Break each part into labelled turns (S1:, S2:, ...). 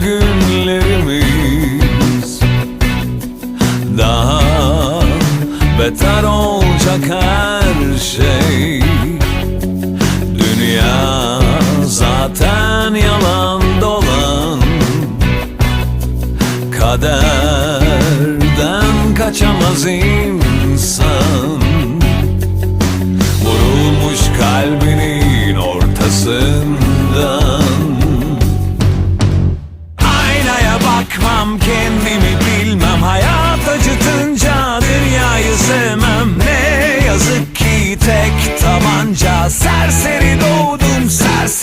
S1: günlerimiz. Daha beter olacak her şey. Dünya zaten yalan dolan. Kaderden kaçamaz insan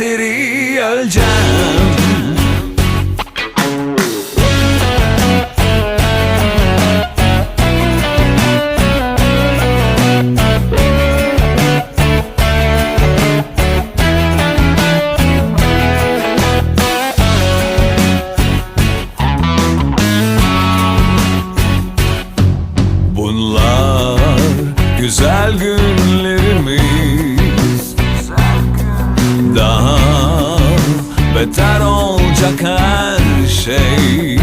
S1: serseri öleceğim Bunlar güzel günlerimiz olacak her şey.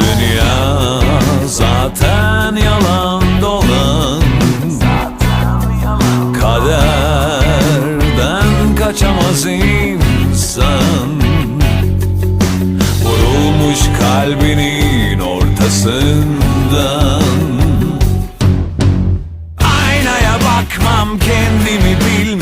S1: Dünya zaten yalan dolan. Kaderden kaçamaz insan. Vurulmuş kalbinin ortasından. Aynaya bakmam kendimi bilmem